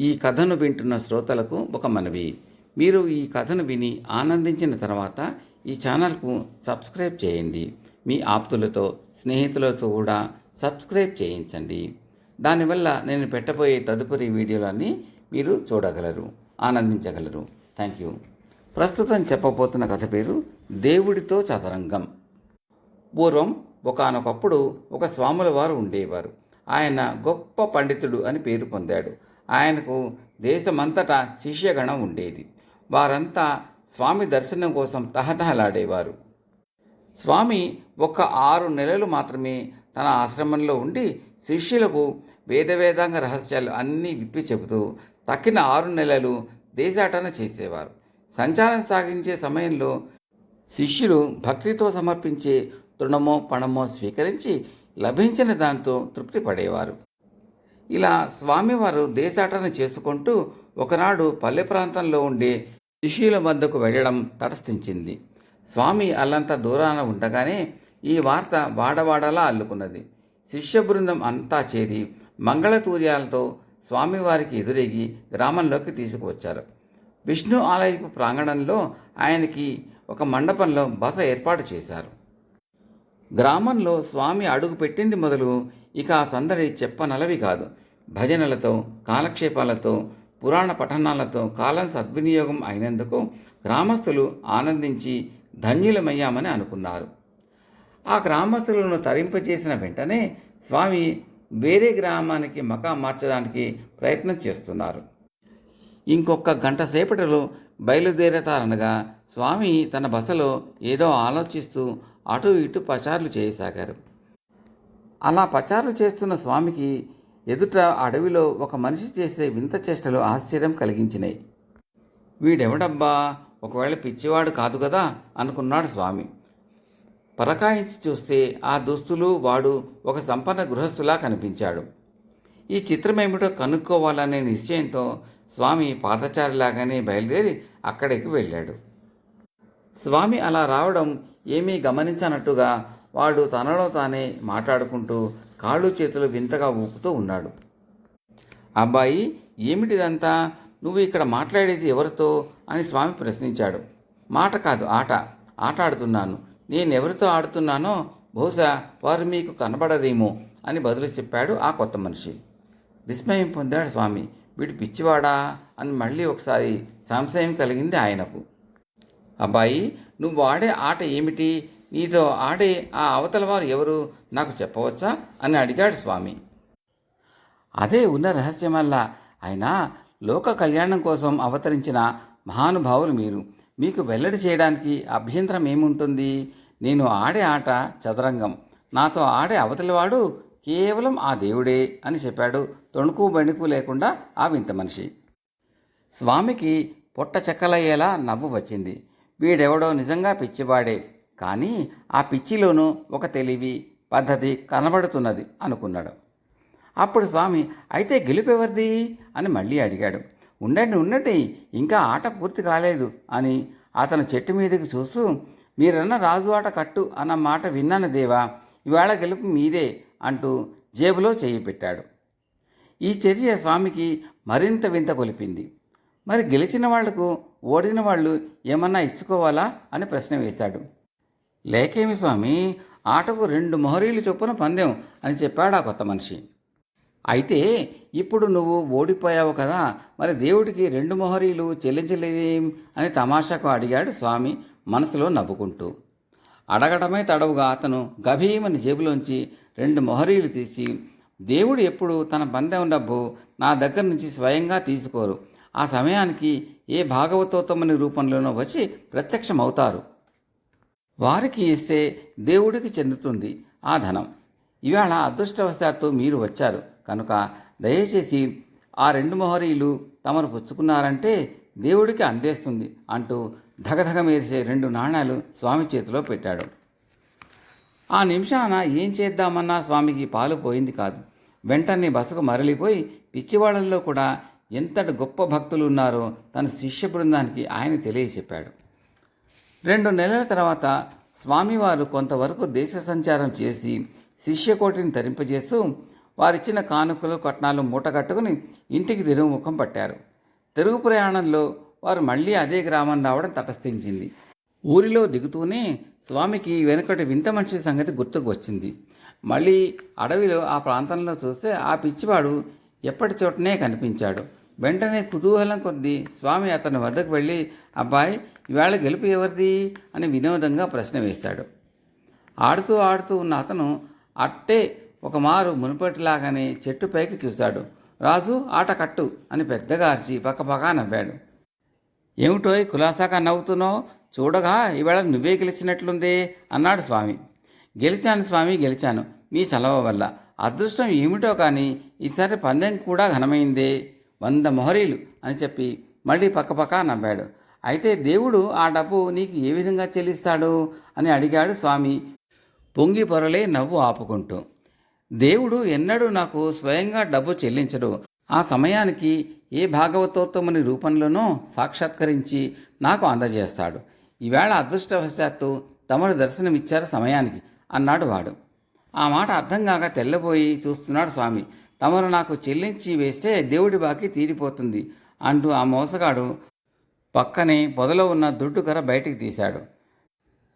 ఈ కథను వింటున్న శ్రోతలకు ఒక మనవి. మీరు ఈ కథను విని ఆనందించిన తర్వాత ఈ ఛానల్కు సబ్స్క్రైబ్ చేయండి. మీ ఆప్తులతో స్నేహితులతో కూడా సబ్స్క్రైబ్ చేయించండి. దానివల్ల నేను పెట్టబోయే తదుపరి వీడియోలన్నీ మీరు చూడగలరు ఆనందించగలరు. Thank you. ప్రస్తుతం చెప్పబోతున్న కథ పేరు దేవుడితో చదరంగం. పూర్వం ఒకానొకప్పుడు ఒక స్వాముల వారు ఉండేవారు. ఆయన గొప్ప పండితుడు అని పేరు పొందాడు. ఆయనకు దేశమంతటా శిష్యగణం ఉండేది. వారంతా స్వామి దర్శనం కోసం తహతహలాడేవారు. స్వామి ఒక ఆరు నెలలు మాత్రమే తన ఆశ్రమంలో ఉండి శిష్యులకు వేదవేదాంగ రహస్యాలు అన్నీ విప్పి చెబుతూ తక్కిన ఆరు నెలలు దేశాటన చేసేవారు. సంచారం సాగించే సమయంలో శిష్యులు భక్తితో సమర్పించే తృణమో పణమో స్వీకరించి లభించిన దాంతో తృప్తి పడేవారు ఇలా స్వామివారు దేశాటన చేసుకుంటూ ఒకనాడు పల్లె ప్రాంతంలో ఉండే శిష్యుల వద్దకు వెళ్ళడం తటస్థించింది. స్వామి అల్లంత దూరాన ఉండగానే ఈ వార్త వాడవాడలా అల్లుకున్నది. శిష్య బృందం అంతా చేరి మంగళతూర్యాలతో స్వామివారికి ఎదురేగి గ్రామంలోకి తీసుకువచ్చారు. విష్ణు ఆలయపు ప్రాంగణంలో ఆయనకి ఒక మండపంలో బస ఏర్పాటు చేశారు. గ్రామంలో స్వామి అడుగు పెట్టింది మొదలు ఇక ఆ సందడి చెప్పనలవి కాదు. భజనలతో కాలక్షేపాలతో పురాణ పఠనాలతో కాలం సద్వినియోగం అయినందుకు గ్రామస్తులు ఆనందించి ధన్యులమయ్యామని అనుకున్నారు. ఆ గ్రామస్తులను తరింపజేసిన వెంటనే స్వామి వేరే గ్రామానికి మకా మార్చడానికి ప్రయత్నం చేస్తున్నారు. ఇంకొక గంట సేపటిలో బయలుదేరతారనగా స్వామి తన బసలో ఏదో ఆలోచిస్తూ అటు ఇటు పచారులు చేయసాగారు. అలా పచారులు చేస్తున్న స్వామికి ఎదుట అడవిలో ఒక మనిషి చేసే వింత చేష్టలు ఆశ్చర్యం కలిగించినాయి వీడెవడబ్బా? ఒకవేళ పిచ్చివాడు కాదు కదా? అనుకున్నాడు స్వామి. పరకాయించి చూస్తే ఆ దుస్తులు వాడు ఒక సంపన్న గృహస్థులా కనిపించాడు. ఈ చిత్రమేమిటో కనుక్కోవాలనే నిశ్చయంతో స్వామి పాదచారిలాగానే బయలుదేరి అక్కడికి వెళ్ళాడు. స్వామి అలా రావడం ఏమీ గమనించనట్టుగా వాడు తనలో తానే మాట్లాడుకుంటూ కాళ్ళు చేతులు వింతగా ఊపుతూ ఉన్నాడు. అబ్బాయి ఏమిటిదంతా? నువ్వు ఇక్కడ మాట్లాడేది ఎవరితో? అని స్వామి ప్రశ్నించాడు. మాట కాదు ఆట. ఆట ఆడుతున్నాను నేను ఎవరితో ఆడుతున్నానో బహుశా వారు మీకు కనబడరేమో అని బదులు చెప్పాడు ఆ కొత్త మనిషి. విస్మయం పొందాడు స్వామి. వీడు పిచ్చివాడా? అని మళ్ళీ ఒకసారి సంశయం కలిగింది ఆయనకు. అబ్బాయి నువ్వు ఆడే ఆట ఏమిటి? నీతో ఆడే ఆ అవతల వారు ఎవరు నాకు చెప్పవచ్చా? అని అడిగాడు స్వామి. అదే ఉన్న రహస్యమల్లా అయినా లోక కళ్యాణం కోసం అవతరించిన మహానుభావులు మీరు. మీకు వెల్లడి చేయడానికి అభ్యంతరం ఏముంటుంది? నేను ఆడే ఆట చదరంగం. నాతో ఆడే అవతలివాడు కేవలం ఆ దేవుడే అని చెప్పాడు తొణుకు బణుకు లేకుండా ఆ వింత మనిషి. స్వామికి పొట్ట చెక్కలయ్యేలా నవ్వు వచ్చింది. వీడెవడో నిజంగా పిచ్చివాడే. కానీ ఆ పిచ్చిలోనూ ఒక తెలివి పద్ధతి కనబడుతున్నది అనుకున్నాడు. అప్పుడు స్వామి అయితే గెలుపెవరిది అని మళ్ళీ అడిగాడు. ఉండండి ఉండండి ఇంకా ఆట పూర్తి కాలేదు అని అతను చెట్టు మీదకి చూస్తూ మీరన్న రాజు ఆట కట్టు అన్న మాట విన్నాను దేవా ఇవాళ గెలుపు మీదే అంటూ జేబులో చేయి పెట్టాడు. ఈ చర్య స్వామికి మరింత వింత కొలిపింది. మరి గెలిచిన వాళ్ళకు ఓడిన వాళ్ళు ఏమన్నా ఇచ్చుకోవాలా? అని ప్రశ్న వేశాడు. లేకేమి స్వామి? ఆటకు రెండు మొహరీలు చొప్పున పందెం అని చెప్పాడు ఆ కొత్త మనిషి. అయితే ఇప్పుడు నువ్వు ఓడిపోయావు కదా మరి దేవుడికి రెండు మొహరీలు చెల్లించలేదేం అని తమాషాకు అడిగాడు స్వామి మనసులో నవ్వుకుంటూ. అడగడమే తడవుగా అతను గభీమని జేబులోంచి రెండు మొహరీలు తీసి దేవుడు ఎప్పుడు తన పందెం డబ్బు నా దగ్గర నుంచి స్వయంగా తీసుకోరు. ఆ సమయానికి ఏ భాగవతోత్తమని రూపంలోనో వచ్చి ప్రత్యక్షమవుతారు. వారికి ఇస్తే దేవుడికి చెందుతుంది ఆ ధనం. ఇవాళ అదృష్టవశాత్తు మీరు వచ్చారు. కనుక దయచేసి ఆ రెండు మొహరీలు తమరు పుచ్చుకున్నారంటే దేవుడికి అందేస్తుంది అంటూ ధగధగ మేరిసే రెండు నాణాలు స్వామి చేతిలో పెట్టాడు. ఆ నిమిషాన ఏం చేద్దామన్నా స్వామికి పాలు పోయింది కాదు. వెంటనే బసకు మరలిపోయి పిచ్చివాళ్ళల్లో కూడా ఎంతటి గొప్ప భక్తులు ఉన్నారో తన శిష్య బృందానికి ఆయన తెలియచెప్పాడు. రెండు నెలల తర్వాత స్వామివారు కొంతవరకు దేశ సంచారం చేసి శిష్యకోటిని తరింపజేస్తూ వారిచ్చిన కానుకలు కట్నాలు మూటగట్టుకుని ఇంటికి తిరుగుముఖం పట్టారు. తిరుగు ప్రయాణంలో వారు మళ్ళీ అదే గ్రామం రావడం తటస్థించింది. ఊరిలో దిగుతూనే స్వామికి వెనుకటి వింత మనిషి సంగతి గుర్తుకు వచ్చింది. మళ్ళీ అడవిలో ఆ ప్రాంతంలో చూస్తే ఆ పిచ్చివాడు ఎప్పటి చోటనే కనిపించాడు. వెంటనే కుతూహలం కొద్దీ స్వామి అతని వద్దకు వెళ్ళి అబ్బాయి ఇవాళ గెలుపు ఎవరిది? అని వినోదంగా ప్రశ్న వేశాడు. ఆడుతూ ఆడుతూ ఉన్న అతను అట్టే ఒక మారు మునుపటిలాగానే చెట్టు పైకి చూశాడు. రాజు ఆట కట్టు అని పెద్దగా అరిచి పక్కపక్క నవ్వాడు. ఏమిటోయ్ కులాసాగా నవ్వుతున్నావు? చూడగా ఇవాళ నువ్వే గెలిచినట్లుందే అన్నాడు స్వామి. గెలిచాను స్వామి గెలిచాను. మీ చలవ వల్ల. అదృష్టం ఏమిటో కానీ ఈసారి పందెం కూడా ఘనమైందే. వంద మొహరీలు అని చెప్పి మళ్ళీ పక్కపక్క నవ్వాడు అయితే దేవుడు ఆ డబ్బు నీకు ఏ విధంగా చెల్లిస్తాడు? అని అడిగాడు స్వామి. పొంగి పొరలే నవ్వు ఆపుకుంటూ. దేవుడు ఎన్నడూ నాకు స్వయంగా డబ్బు చెల్లించడు. ఆ సమయానికి ఏ భాగవతోత్తముని రూపంలోనో సాక్షాత్కరించి నాకు అందజేస్తాడు. ఈవేళ అదృష్టవశాత్తు తమరు దర్శనమిచ్చారు సమయానికి అన్నాడు వాడు. ఆ మాట అర్థం కాక తెల్లబోయి చూస్తున్నాడు స్వామి. తమరు నాకు చెల్లించి వేస్తే దేవుడి బాకి తీరిపోతుంది అంటూ ఆ మోసగాడు పక్కనే పొదలో ఉన్న దుడ్డుకర బయటికి తీశాడు.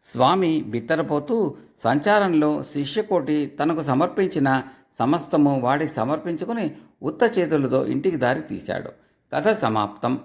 స్వామి బిత్తరపోతూ సంచారంలో శిష్యకోటి తనకు సమర్పించిన సమస్తము వాడికి సమర్పించుకుని ఉత్త చేతులతో ఇంటికి దారి తీశాడు. కథ సమాప్తం.